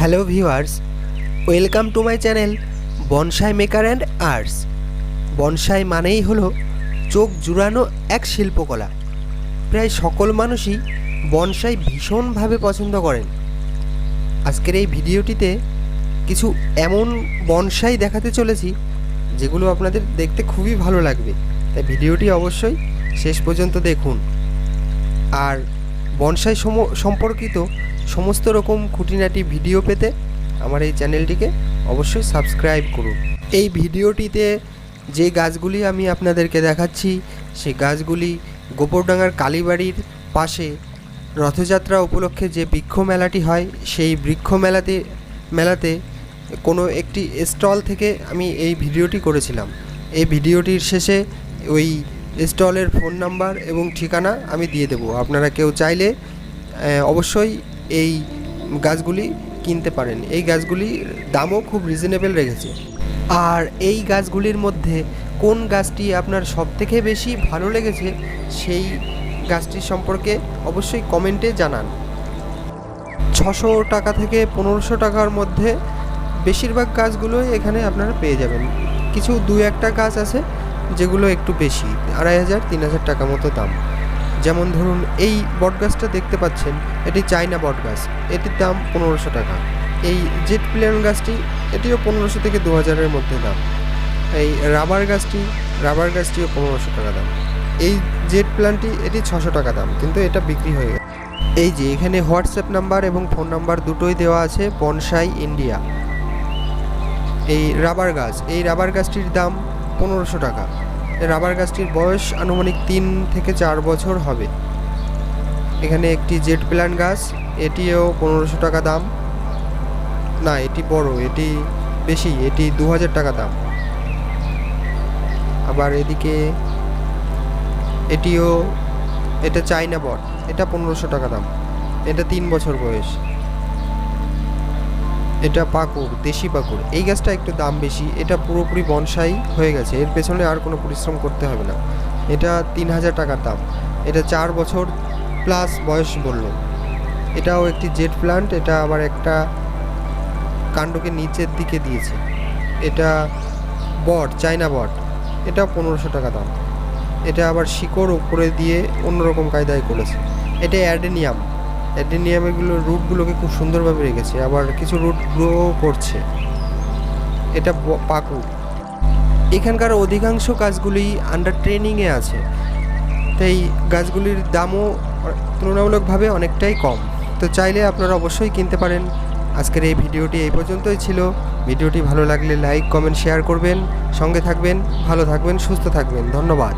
Hello viewers welcome to my channel bonsai maker and arts bonsai মানেই হলো চোখ জুড়ানো এক শিল্পকলা। প্রায় সকল মানুষই বনসাই ভীষণভাবে পছন্দ করেন। আজকের এই ভিডিওটিতে কিছু এমন বনসাই দেখাতে চলেছি, যেগুলো আপনাদের দেখতে খুবই ভালো লাগবে। তাই ভিডিওটি অবশ্যই শেষ পর্যন্ত দেখুন। আর বনসাই সম- সম্পর্কিত সমস্ত রকম খুঁটিনাটি ভিডিও পেতে আমার এই চ্যানেলটিকে অবশ্যই সাবস্ক্রাইব করুন। এই ভিডিওটিতে যে গাছগুলি আমি আপনাদেরকে দেখাচ্ছি, সেই গাছগুলি গোবরডাঙ্গার কালীবাড়ির পাশে রথযাত্রা উপলক্ষে যে বৃক্ষ মেলাটি হয়, সেই বৃক্ষ মেলাতে মেলাতে কোনো একটি স্টল থেকে আমি এই ভিডিওটি করেছিলাম। এই ভিডিওটির শেষে ওই স্টলের ফোন নাম্বার এবং ঠিকানা আমি দিয়ে দেবো। আপনারা কেউ চাইলে অবশ্যই এই গাছগুলি কিনতে পারেন। এই গাছগুলির দামও খুব রিজনেবল রেখেছে। আর এই গাছগুলির মধ্যে কোন গাছটি আপনার সবথেকে বেশি ভালো লেগেছে, সেই গাছটির সম্পর্কে অবশ্যই কমেন্টে জানান। ছশো টাকা থেকে পনেরোশো টাকার মধ্যে বেশিরভাগ গাছগুলোই এখানে আপনারা পেয়ে যাবেন। কিছু দু একটা গাছ আছে যেগুলো একটু বেশি, আড়াই হাজার, তিন হাজার টাকা মতো দাম। যেমন ধরুন, এই বটগাছটা দেখতে পাচ্ছেন, এটি চাইনা বটগাছ, এটির দাম পনেরোশো টাকা। এই জেট প্লেন গাছটি, এটিও পনেরোশো থেকে দু হাজারের মধ্যে দাম। এই রাবার গাছটি, রাবার গাছটিও পনেরোশো টাকা দাম। এই জেট প্ল্যানটি এটি ছশো টাকা দাম, কিন্তু এটা বিক্রি হয়ে গেছে। এই যে, এখানে হোয়াটসঅ্যাপ নাম্বার এবং ফোন নাম্বার দুটোই দেওয়া আছে, বনসাই ইন্ডিয়া। এই রাবার গাছ, এই রাবার গাছটির দাম পনেরোশো টাকা। রাবার গাছটির বয়স আনুমানিক তিন থেকে চার বছর হবে। এখানে একটি জেট প্ল্যান গাছ, এটিও পনেরোশো টাকা দাম। না, এটি বড়, এটি বেশি, এটি দু হাজার টাকা দাম। আবার এদিকে এটিও, এটা চাইনা বট, এটা পনেরোশো টাকা দাম। এটা তিন বছর বয়স। এটা পাকুর দেশি পাকুর এই গাছটা একটু দাম বেশি, এটা পুরোপুরি বনসাই হয়ে গেছে। এর পেছনে আর কোনো পরিশ্রম করতে হবে না। এটা তিন হাজার টাকার দাম। এটা চার বছর প্লাস বয়স বলল। এটাও একটি জেট প্লান্ট, এটা আবার একটা কাণ্ডকে নিচের দিকে দিয়েছে। এটা বট চাইনা বট। এটা পনেরোশো টাকা দাম। এটা আবার শিকড় উপরে দিয়ে অন্যরকম কায়দায় করেছে। এটা অ্যাডেনিয়াম। অ্যাডেনিয়ামগুলো রুটগুলোকে খুব সুন্দরভাবে রেখেছে। আবার কিছু রুট গ্রো করছে। এটা পাকু। এখানকার অধিকাংশ গাছগুলি আন্ডার ট্রেনিংয়ে আছে। তাই গাছগুলির দামও তুলনামূলকভাবে অনেকটাই কম। তো চাইলে আপনারা অবশ্যই কিনতে পারেন। আজকের এই ভিডিওটি এই পর্যন্তই ছিল। ভিডিওটি ভালো লাগলে লাইক কমেন্ট শেয়ার করবেন। সঙ্গে থাকবেন, ভালো থাকবেন, সুস্থ থাকবেন। ধন্যবাদ।